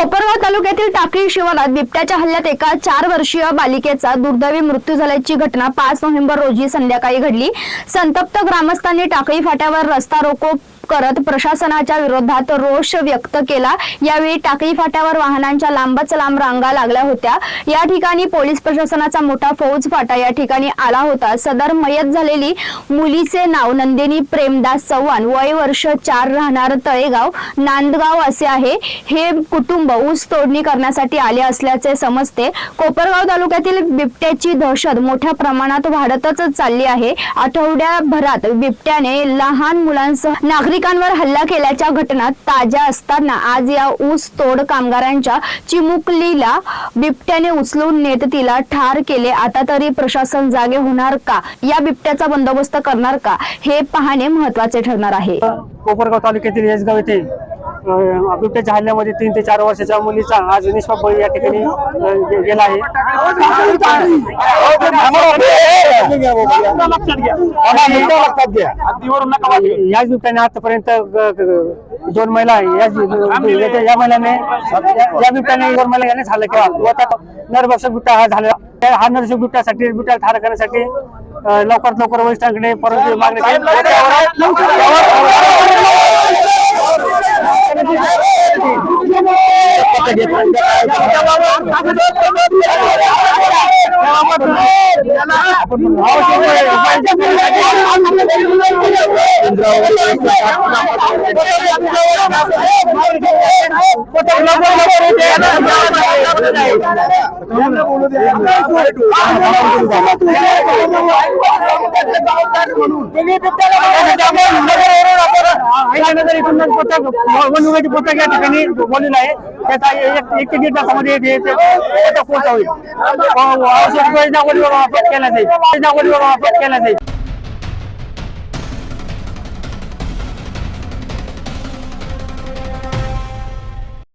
कोपरगाव तालुक्यातील टाकळी शिवारात बिबट्याच्या हल्ल्यात एका चार वर्षीय बालिकेचा दुर्दैवी मृत्यू झाल्याची घटना पाच नोव्हेंबर रोजी संध्याकाळी घडली. संतप्त ग्रामस्थांनी टाकळी फाट्यावर रस्ता रोको करत प्रशासनाच्या विरोधात रोष व्यक्त केला. यावेळी टाकळी फाट्यावर वाहनांच्या लांबच लांब रांगा लागल्या होत्या. या ठिकाणी पोलीस प्रशासनाचा मोठा फौज फाटा या ठिकाणी आला होता. सदर मयत झालेली मुलीचे नाव नंदिनी प्रेमदास चव्हाण. वय वर्ष चार राहणार तळेगाव नांदगाव असे आहे. हे कुटुंब ऊस तोडणी करण्यासाठी आले असल्याचे समजते. कोपरगाव तालुक्यातील बिबट्याची दहशत मोठ्या प्रमाणात वाढतच चालली आहे. आठवड्याभरात बिबट्याने लहान मुलांसह नागरिकांवर हल्ला केल्याच्या घटना ताज्या असताना आज या ऊस तोड कामगारांच्या चिमुकलीला बिबट्याने उचलून नेत तिला ठार केले. आता तरी प्रशासन जागे होणार का? या बिबट्याचा बंदोबस्त करणार का? हे पाहणे महत्त्वाचे ठरणार आहे. कोपरगाव तालुक्यातील येसगाव येथे बिबट्याच्या हल्ल्यामध्ये तीन ते चार वर्षाच्या मुलीचा आज निष्पाप बळी या ठिकाणी गेला आहे. याच बिबट्याने आतापर्यंत दोन महिला याच या महिलाने या- बिबट्याने दोन महिला याने झालं किंवा व त्या नरभक्षक बिबट्या हा झाला. त्या- हा नरभक्षक बिबट्यासाठी बिबट्या ठार करण्यासाठी लवकरात लवकर वरिष्ठांकडे परत मागणी केली. वनविभागाची पुस्तक या ठिकाणी बोललेलं आहे त्याचा एक एक ते दीड तासामध्ये आवश्यक वापर केला जाईल वेळेच्या वलीवर वापर केला जाईल